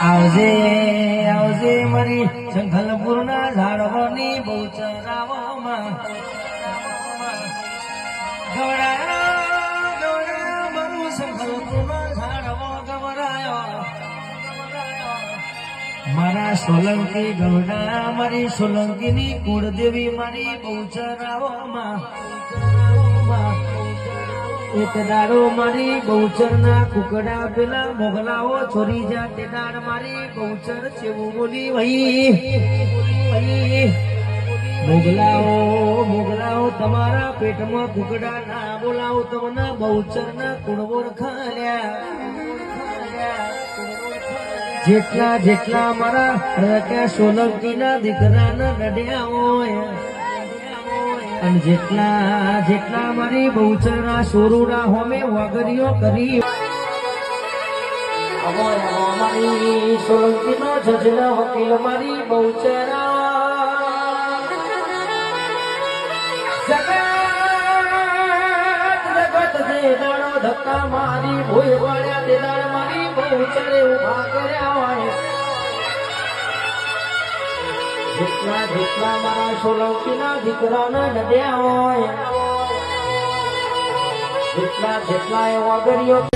આવજે આવજે મારી સંખલપુરના ઝાડવાની બહુ ચરાવવામાં ગવડાયો ગવડાયો મારું સોલંકી ગવડા મારી સોલંકીની કુળદેવી મારી બહુ ચરાવવામાં એક દાડો મારી બહુચરના કુકડા પેલા મોગલાઓ છોરી જા તે દાડ મારી બહુચર ચેવું બોલી વહી. મોગલાઓ મોગલાઓ, તમારા પેટમાં કુકડા ના બોલાવો, તમને બહુચર ના કુણવોર ખાલ્યા જેટલા જેટલા મારા રક્યા સોલંકી ના દીકરાના નડ્યા હોય અને જેટલા જેટલા મારી બહુચરના સોરુડા હોમે વગરીઓ કરી અમોય અમો મારી સોલંકીનો જજનો વકીલ મારી બહુચરા. ધક્કા ભોય વાળ્યા તે મારી બહુચરે ઊભા કર્યા હોય. જેટલા જેટલા મારા સોલંકીના દીકરાના નડ્યા હોય. જેટલા જેટલા એવા વગરીઓ